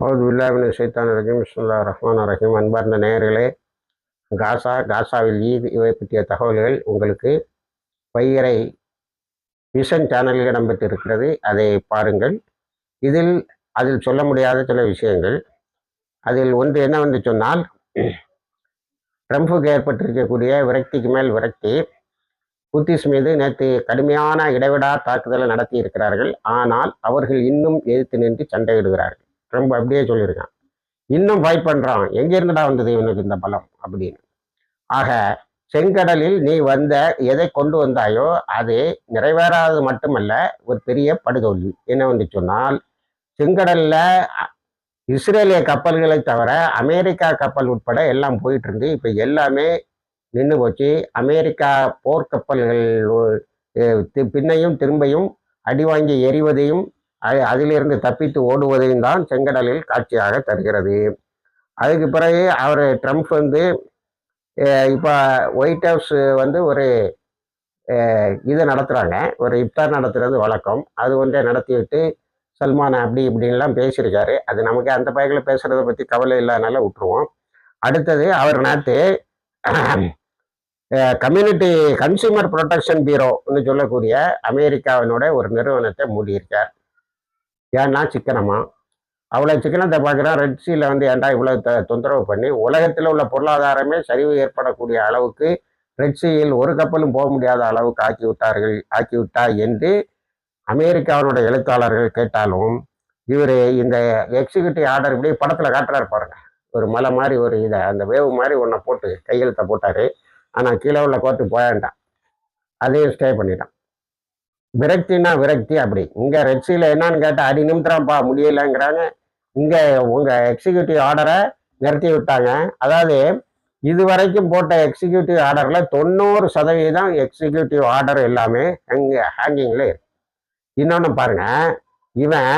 அவுது பில்லாபின் சைத்தான் ரஹீம் இஸ்லா ரஹ்மான் ரஹீம். அன்பார்ந்த நேயர்களே காசா காசாவில் ஈத் இவை பற்றிய தகவல்கள் உங்களுக்கு பையரை விஷன் சேனலில் இடம்பெற்றிருக்கிறது. அதை பாருங்கள். இதில் அதில் சொல்ல முடியாத சில விஷயங்கள். அதில் ஒன்று என்னவென்று சொன்னால் ட்ரம்ப்புக்கு ஏற்பட்டிருக்கக்கூடிய விரக்திக்கு மேல் விரக்தி புத்திஸ் மீது நேற்று கடுமையான இடைவிடா தாக்குதலை நடத்தி இருக்கிறார்கள் ஆனால் அவர்கள் இன்னும் எதிர்த்து நின்று சண்டையிடுகிறார்கள். ட்ரம்ப் அப்படியே சொல்லியிருக்கான். இன்னும் ஃபைட் பண்ணுறான் எங்கேருந்துடா வந்தது இவனுக்கு இந்த பலம்? அப்படின்னு. ஆக செங்கடலில் நீ வந்த எதை கொண்டு வந்தாயோ அது நிறைவேறாதது மட்டுமல்ல ஒரு பெரிய படுதோல்வி வந்து சொன்னால் செங்கடலில் இஸ்ரேலிய கப்பல்களை தவிர அமெரிக்கா கப்பல் உட்பட எல்லாம் போயிட்டு இருந்து இப்போ எல்லாமே நின்று போச்சு. அமெரிக்கா போர்க்கப்பல்கள் பின்னையும் திரும்பியும் அடி வாங்கி எறிவதையும் அதிலிருந்து தப்பித்து ஓடுவதையும் தான் செங்கடலில் காட்சியாக தருகிறது. அதுக்கு பிறகு அவர் ட்ரம்ப் வந்து இப்போ ஒயிட் ஹவுஸ் வந்து ஒரு இதை இது நடத்துகிறாங்க ஒரு இப்தார் நடத்துகிறது வழக்கம். அது ஒன்றை நடத்திவிட்டு சல்மான் அப்படி இப்படின்லாம் பேசியிருக்காரு. அது நமக்கு அந்த பையங்களை பேசுகிறத பற்றி கவலை இல்லாதனால விட்டுருவோம். அடுத்தது அவர் நேற்று கம்யூனிட்டி கன்சியூமர் ப்ரொடெக்ஷன் பியூரோன்னு சொல்லக்கூடிய அமெரிக்காவினோட ஒரு நிறுவனத்தை மூடியிருக்கார். ஏன்னா சிக்கனமா? அவ்வளோ சிக்கனத்தை பார்க்குறான் ரெட் சீல வந்து ஏன்டா இவ்வளோ த தொந்தரவு பண்ணி உலகத்தில் உள்ள பொருளாதாரமே சரிவு ஏற்படக்கூடிய அளவுக்கு ரெட் சீயில் ஒரு கப்பலும் போக முடியாத அளவுக்கு ஆக்கி விட்டார்கள் ஆக்கி விட்டா என்று அமெரிக்காவினுடைய எழுத்தாளர்கள் கேட்டாலும் இவர் இந்த எக்ஸிக்யூட்டிவ் ஆர்டர் இப்படி படத்தில் காட்டுறாரு பாருங்க. ஒரு மலை மாதிரி ஒரு இதை அந்த வேவு மாதிரி ஒன்றை போட்டு கையெழுத்தை போட்டார். ஆனால் கீழே உள்ள கோர்ட்டு போயாண்டான் அதையும் ஸ்டே பண்ணிட்டான். விரக்தினா விரக்தி அப்படி. இங்கே ரெட்சியில் என்னன்னு கேட்டால் அடி நிமித்திரம்ப்பா முடியலைங்கிறாங்க. இங்கே உங்கள் எக்ஸிக்யூட்டிவ் ஆர்டரை நிறுத்தி விட்டாங்க. அதாவது இது வரைக்கும் போட்ட எக்ஸிக்யூட்டிவ் ஆர்டரில் தொண்ணூறு சதவீதம் எக்ஸிக்யூட்டிவ் ஆர்டர் எல்லாமே அங்கே ஹேங்கிங்கில் இருக்கு. இன்னொன்று பாருங்க இவன்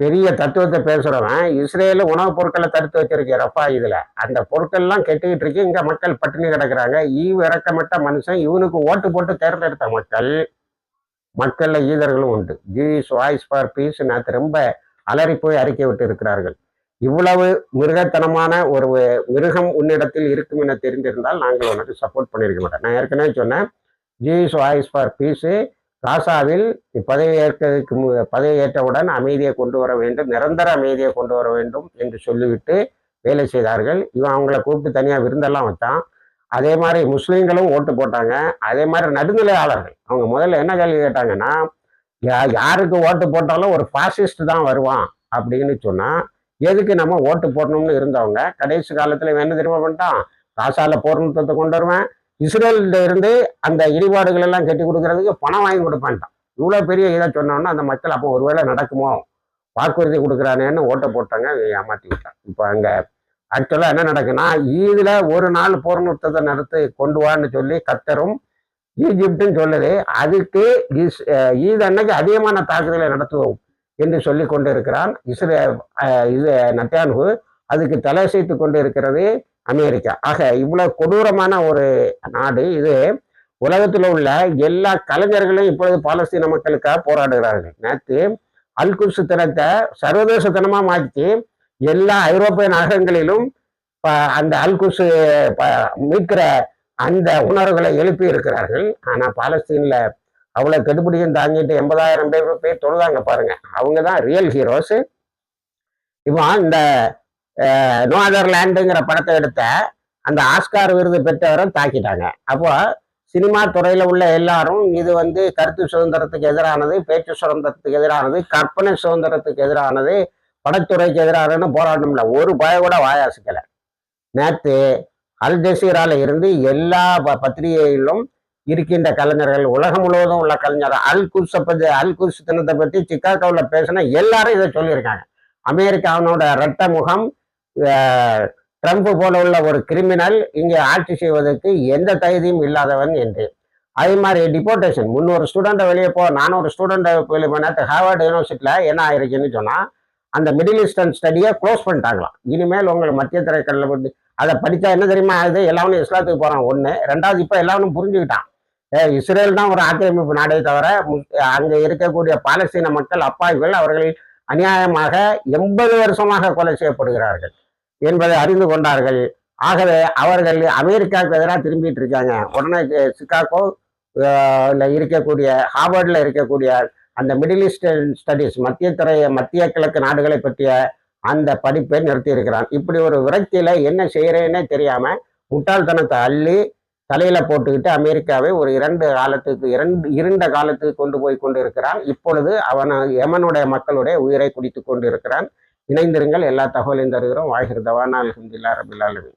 பெரிய தத்துவத்தை பேசுகிறவன் இஸ்ரேல உணவுப் பொருட்களை தடுத்து வச்சிருக்க ரஃபா இதில். அந்த பொருட்கள்லாம் கெட்டுக்கிட்டு இருக்கு. இங்கே மக்கள் பட்டினி கிடக்குறாங்க. ஈவு இறக்கமட்ட மனுஷன் இவனுக்கு ஓட்டு போட்டு தேர்ந்தெடுத்த மக்கள் மக்களில் ஈதர்களும் உண்டு. ஜீஸ் வாய்ஸ் ஃபார் பீஸ் நேற்று ரொம்ப அலறி போய் அறிக்கை விட்டு இருக்கிறார்கள். இவ்வளவு மிருகத்தனமான ஒரு மிருகம் உன்னிடத்தில் இருக்கும் என தெரிந்திருந்தால் நாங்கள் உனக்கு சப்போர்ட் பண்ணியிருக்க மாட்டோம். நான் ஏற்கனவே சொன்னேன். ஜீஸ் வாய்ஸ் ஃபார் பீஸு காசாவில் பதவி ஏற்கிறதுக்கு பதவி ஏற்றவுடன் அமைதியை கொண்டு வர வேண்டும் நிரந்தர அமைதியை கொண்டு வர வேண்டும் என்று சொல்லிவிட்டு வேலை செய்தார்கள். இவன் அவங்கள கூப்பிட்டு தனியாக விருந்தெல்லாம் வச்சான் அதே மாதிரி முஸ்லீம்களும் ஓட்டு போட்டாங்க. அதே மாதிரி நடுநிலையாளர்கள் அவங்க முதல்ல என்ன கேள்வி கேட்டாங்கன்னா யாருக்கு ஓட்டு போட்டாலும் ஒரு ஃபாசிஸ்ட் தான் வருவான் அப்படின்னு சொன்னால் எதுக்கு நம்ம ஓட்டு போடணும்னு இருந்தவங்க கடைசி காலத்தில் என்ன திரும்ப பண்ணிட்டான்? காசால போர் நுட்பத்தை கொண்டு வருவேன். இஸ்ரேல்கிட்ட இருந்து அந்த இடிபாடுகள் எல்லாம் கட்டி கொடுக்கறதுக்கு பணம் வாங்கி கொடுப்பான்ட்டான். இவ்வளோ பெரிய இதை சொன்னோன்னா அந்த மக்கள் அப்போ ஒருவேளை நடக்குமோ? வாக்குறுதி கொடுக்குறானேன்னு ஓட்டை போட்டாங்க ஏமாற்றி விட்டான். இப்போ அங்கே ஆக்சுவலாக என்ன நடக்குன்னா ஈதில் ஒரு நாள் போர் நிறுத்தத்தை நடத்தி கொண்டு வான்னு சொல்லி கத்தரும் ஈஜிப்டுன்னு சொல்லுது அதுக்கு இஸ் ஈது ஈத் அன்னைக்கு அதிகமான தாக்குதலை நடத்துவோம் என்று சொல்லி கொண்டு இருக்கிறான் இஸ்ரே இது நட்டான்ஹு அதுக்கு தலை செய்து கொண்டு இருக்கிறது அமெரிக்கா. ஆக இவ்வளவு கொடூரமான ஒரு நாடு இது. உலகத்தில் உள்ள எல்லா கலைஞர்களும் இப்பொழுது பாலஸ்தீன மக்களுக்காக போராடுகிறார்கள். நேற்று அல்குர்சு தினத்தை சர்வதேச தினமாக மாற்றி எல்லா ஐரோப்பிய நகரங்களிலும் ப- அந்த அல்குசு மீட்கிற அந்த உணர்வுகளை எழுப்பி இருக்கிறார்கள். ஆனால் பாலஸ்தீனில் அவ்வளோ கெடுபிடியும் தாங்கிட்டு எண்பதாயிரம் பேர் பேர் தொழுதாங்க பாருங்க. அவங்க தான் ரியல் ஹீரோஸ் இப்போ இந்த நோ படத்தை எடுத்த அந்த ஆஸ்கார் விருது பெற்றவரை தாக்கிட்டாங்க. அப்போ சினிமா துறையில் உள்ள எல்லாரும் இது வந்து கருத்து சுதந்திரத்துக்கு எதிரானது பேச்சு சுதந்திரத்துக்கு எதிரானது கற்பனை சுதந்திரத்துக்கு எதிரானது படத்துறைக்கு எதிரானதுன்னு போராட்டம்ல. ஒரு பய கூட வாயாசிக்கலை நேற்று அல் ஜசீரால இருந்து எல்லா ப- பத்திரிகைகளிலும் இருக்கின்ற கலைஞர்கள் உலகம் முழுவதும் உள்ள கலைஞர் அல் குர்ஸை பற்றி அல் குர்ஸ் தினத்தை பற்றி சிக்காகோவில் பேசின எல்லாரும் இதை சொல்லியிருக்காங்க. அமெரிக்காவினோட இரட்ட முகம் ட்ரம்ப் போல உள்ள ஒரு கிரிமினல் இங்கே ஆட்சி செய்வதற்கு எந்த தகுதியும் இல்லாதவன் என்று. அதே மாதிரி டிபோர்டேஷன் முன்னொரு ஸ்டூடெண்ட்டை வெளியே போ நானூறு ஸ்டூடெண்ட்டை வெளியே போனால் ஹார்வர்ட் யூனிவர்சிட்டியில் என்ன ஆயிருக்குன்னு சொன்னால் அந்த மிடில் ஈஸ்டர்ன் ஸ்டடியை க்ளோஸ் பண்ணிட்டாங்களாம். இனிமேல் உங்களை மத்திய திரைக்கடலில் வந்து அதை படித்தா என்ன தெரியுமா ஆகுது? எல்லாமே இஸ்லாத்துக்கு போகிறான் ஒன்று ரெண்டாவது இப்போ எல்லாவனும் புரிஞ்சுக்கிட்டான் இஸ்ரேல் தான் ஒரு ஆக்கிரமிப்பு நாடே தவிர அங்கே இருக்கக்கூடிய பாலஸ்தீன மக்கள் அப்பாவிகள் அவர்கள் அநியாயமாக எண்பது வருஷமாக கொலை செய்யப்படுகிறார்கள் என்பதை அறிந்து கொண்டார்கள். ஆகவே அவர்கள் அமெரிக்காவுக்கு எதிராக திரும்பிட்டு இருக்காங்க. உடனே சிக்காகோ சிகாகோ இருக்கக்கூடிய ஹார்வர்டில் இருக்கக்கூடிய அந்த மிடில் ஈஸ்டர்ன் ஸ்டடீஸ் மத்திய திரை மத்திய கிழக்கு நாடுகளை பற்றிய அந்த படிப்பை நிறுத்தி இருக்கிறான் இப்படி ஒரு விரக்தியில என்ன செய்யறேன்னே தெரியாம முட்டாள்தனத்தை அள்ளி தலையில போட்டுக்கிட்டு அமெரிக்காவை ஒரு இரண்டு காலத்துக்கு இரண்டு இருண்ட காலத்துக்கு கொண்டு போய் கொண்டு இருக்கிறான் இப்பொழுது அவன் யமனுடைய மக்களுடைய உயிரை குடித்து கொண்டு இருக்கிறான் இணைந்திருங்கள் எல்லா தகவலையும் தருகிறோம். வாய்கிருதவான் அல்ஹம்துலில்லாஹ் ரபில் ஆலமீன்.